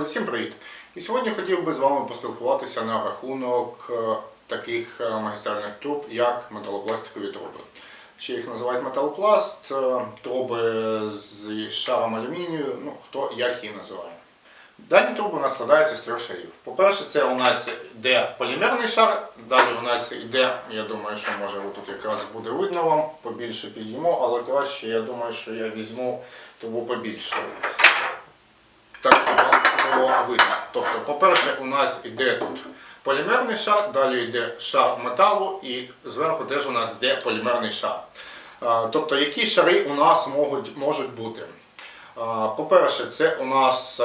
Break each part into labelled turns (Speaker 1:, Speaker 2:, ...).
Speaker 1: Всім привіт! І сьогодні хотів би з вами поспілкуватися на рахунок е, таких е, магістральних труб, як металопластикові труби. Ще їх називають металопласт, е, труби з шаром алюмінію, ну хто як її називає. Дані труби у нас складаються з трьох шарів. По-перше, це у нас йде полімерний шар, далі у нас йде, я думаю, що може тут якраз буде видно вам, побільше підіймо, але краще я думаю, що я візьму трубу побільше. Так, вам було видно. Тобто, по-перше, у нас йде тут полімерний шар, далі йде шар металу і зверху теж у нас йде полімерний шар. Тобто, які шари у нас можуть, можуть бути? По-перше, це у нас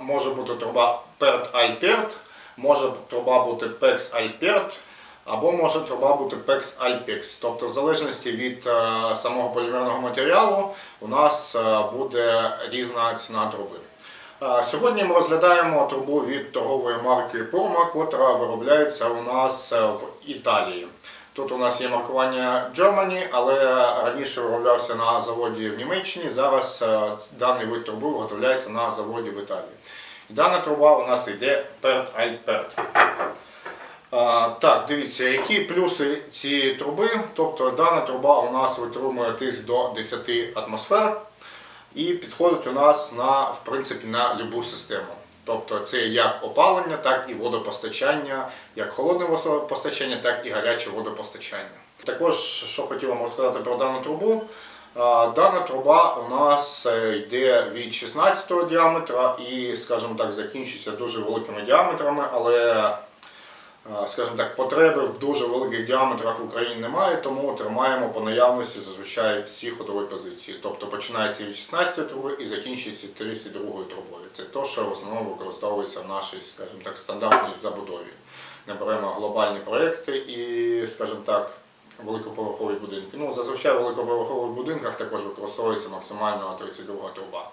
Speaker 1: може бути труба перт альперт може труба бути пекс альперт або може труба бути пекс альпекс. Тобто, в залежності від е, самого полімерного матеріалу, у нас е, буде різна ціна труби. Сьогодні ми розглядаємо трубу від торгової марки Purma, котра виробляється у нас е, в Італії. Тут у нас є маркування Germany, але раніше вироблявся на заводі в Німеччині. Зараз е, даний вид труби виготовляється на заводі в Італії. І Дана труба у нас йде перт альперт. Так, дивіться, які плюси цієї труби. Тобто дана труба у нас витримує тиск до 10 атмосфер і підходить у нас на, в принципі, на любу систему. Тобто це як опалення, так і водопостачання, як холодне водопостачання, так і гаряче водопостачання. Також, що хотів вам розказати про дану трубу. Дана труба у нас е, йде від 16 діаметра і, скажімо так, закінчується дуже великими діаметрами, але скажімо так, потреби в дуже великих діаметрах в Україні немає, тому тримаємо по наявності зазвичай всі ходові позиції. Тобто починається від 16 труби і закінчується 32 трубою. Це те, що в основному використовується в нашій, скажімо так, стандартній забудові. Не беремо глобальні проекти і, скажімо так, великоповерхові будинки. Ну, зазвичай в великоповерхових будинках також використовується максимально 32 труба.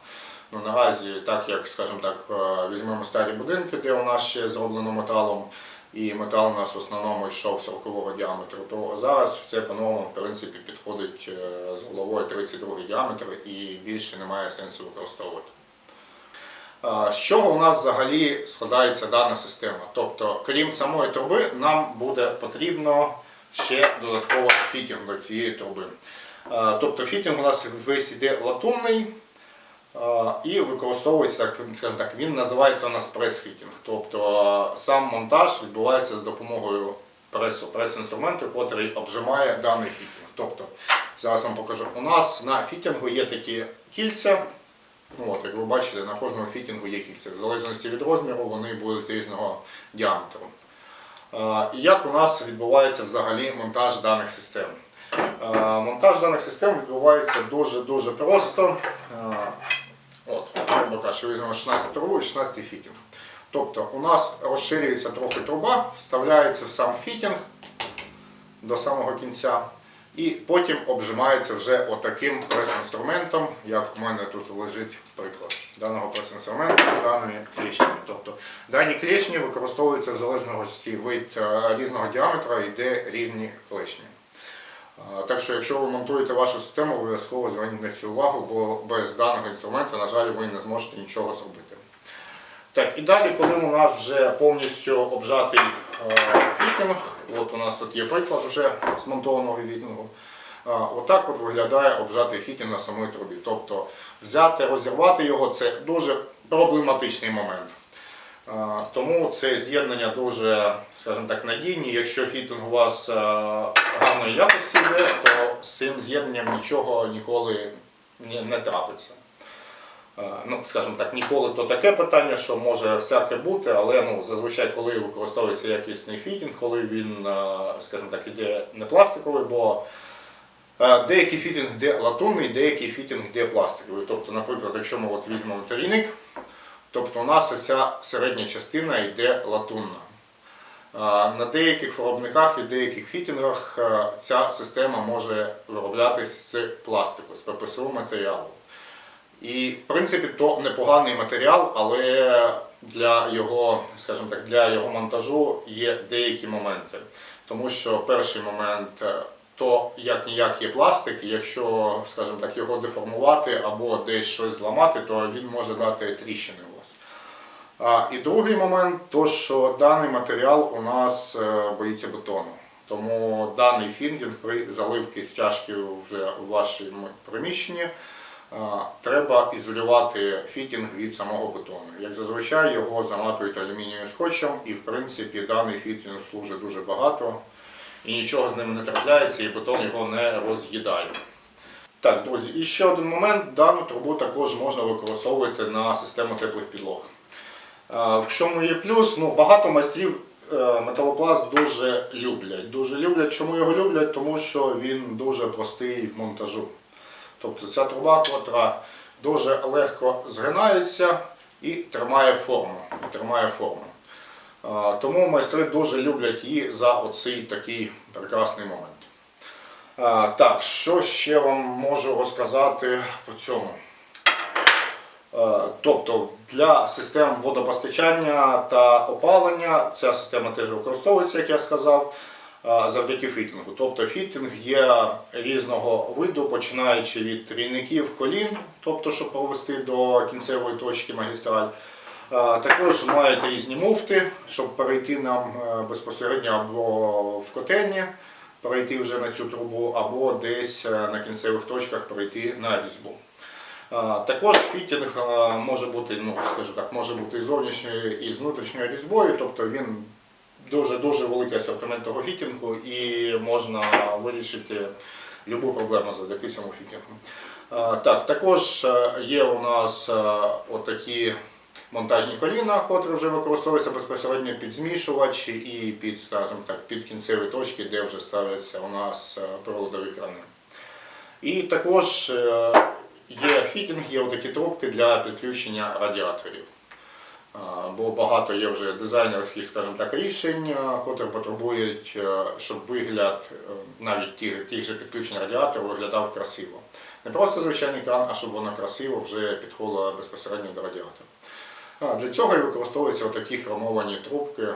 Speaker 1: Ну, наразі, так як, скажімо так, е, візьмемо старі будинки, де у нас ще зроблено металом, і метал у нас в основному йшов 40 діаметру, то зараз все по-новому в принципі підходить е, з головою 32 діаметр і більше немає сенсу використовувати. З чого у нас взагалі складається дана система? Тобто, крім самої труби, нам буде потрібно ще додатково фітінг до цієї труби. Тобто фітінг у нас весь іде латунний і використовується так, скажімо так, він називається у нас прес-фітінг. Тобто сам монтаж відбувається за допомогою пресу, прес-інструменту, який обжимає даний фітінг. Тобто, зараз вам покажу. У нас на фітінгу є такі кільця. Ну, От, як ви бачите, на кожному фітінгу є кільця. В залежності від розміру вони будуть різного діаметру. І як у нас відбувається взагалі монтаж даних систем? Монтаж даних систем відбувається дуже-дуже просто. От, грубо кажучи, візьмемо 16 трубу і 16 фітінг. Тобто у нас розширюється трохи труба, вставляється в сам фітінг до самого кінця. І потім обжимається вже отаким прес-інструментом, як у мене тут лежить приклад даного прес-інструменту з даними клешнями. Тобто дані клешні використовуються в залежності від е, різного діаметра і де різні клешні. Так що, якщо ви монтуєте вашу систему, обов'язково зверніть на цю увагу, бо без даного інструменту, на жаль, ви не зможете нічого зробити. Так, і далі, коли у нас вже повністю обжатий е, фітінг, от у нас тут є приклад вже змонтованого фітінгу, е, отак от виглядає обжатий фітінг на самій трубі. Тобто взяти, розірвати його це дуже проблематичний момент. Тому це з'єднання дуже, скажімо так, надійні. Якщо фітинг у вас гарної якості йде, то з цим з'єднанням нічого ніколи не, трапиться. Ну, скажімо так, ніколи то таке питання, що може всяке бути, але ну, зазвичай, коли використовується якісний фітінг, коли він, скажімо так, іде не пластиковий, бо деякий фітінг йде латунний, деякий фітінг йде пластиковий. Тобто, наприклад, якщо ми от візьмемо трійник, тобто у нас оця середня частина йде латунна. На деяких виробниках і деяких фітінгах ця система може вироблятись з пластику, з ППСУ матеріалу. І, в принципі, то непоганий матеріал, але для його, скажімо так, для його монтажу є деякі моменти. Тому що перший момент е, то як ніяк є пластик, якщо, скажімо так, його деформувати або десь щось зламати, то він може дати тріщини у вас. І другий момент, то що даний матеріал у нас е, боїться бетону. Тому даний фінгінг при заливці стяжки вже у вашому приміщенні треба ізолювати фітінг від самого бетону. Як зазвичай його заматують алюмінієвим скотчем, і в принципі даний фітінг служить дуже багато і нічого з ним не трапляється, і бетон його не роз'їдає. Так, друзі, і ще один момент. Дану трубу також можна використовувати на систему теплих підлог. Е, В чому є плюс? Ну, багато майстрів е, металопласт дуже люблять. Дуже люблять. Чому його люблять? Тому що він дуже простий в монтажу. Тобто ця труба, котра дуже легко згинається і тримає форму. І тримає форму. Тому майстри дуже люблять її за оцей такий прекрасний момент. Так, що ще вам можу розказати по цьому? Тобто для систем водопостачання та опалення ця система теж використовується, як я сказав, завдяки фітінгу. Тобто фітінг є різного виду, починаючи від трійників колін, тобто щоб провести до кінцевої точки магістраль. Е, Також мають різні муфти, щоб перейти нам е, безпосередньо або в котельні, перейти вже на цю трубу, або десь е, на кінцевих точках перейти на різьбу. Також фітінг може бути, ну так, може бути і зовнішньою і з внутрішньою різьбою, тобто він дуже дуже великий асортимент того фітінгу і можна вирішити будь-яку проблему завдяки цьому фітінгу. Так, також е, є у нас е, отакі монтажні коліна, котрі вже використовуються безпосередньо під змішувач і під, скажімо так, під кінцеві точки, де вже ставляться у нас е, проводові крани. І також е, є фітінг, є такі трубки для підключення радіаторів. Бо багато є вже дизайнерських, скажімо так, рішень, е, котрі потребують, е, щоб вигляд е, навіть тих, тих же підключень радіаторів виглядав красиво. Не просто звичайний кран, а щоб воно красиво вже підходило безпосередньо до радіатора. Для цього і використовуються такі хромовані трубки,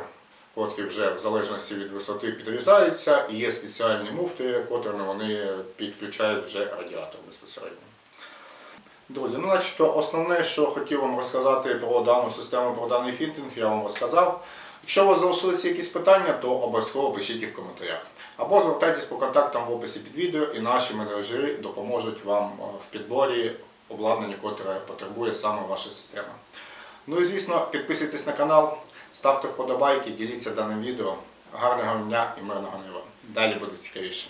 Speaker 1: котрі вже в залежності від висоти підрізаються, і є спеціальні муфти, котрими вони підключають вже радіатор безпосередньо. Друзі, ну значить, основне, що хотів вам розказати про дану систему, про даний фінтинг, я вам розказав. Якщо у вас залишилися якісь питання, то обов'язково пишіть їх в коментарях. Або звертайтесь по контактам в описі під відео, і наші менеджери допоможуть вам е, в підборі обладнання, котре потребує саме ваша система. Ну і звісно, підписуйтесь на канал, ставте вподобайки, діліться даним відео. Гарного дня і мирного неба. Далі буде цікавіше.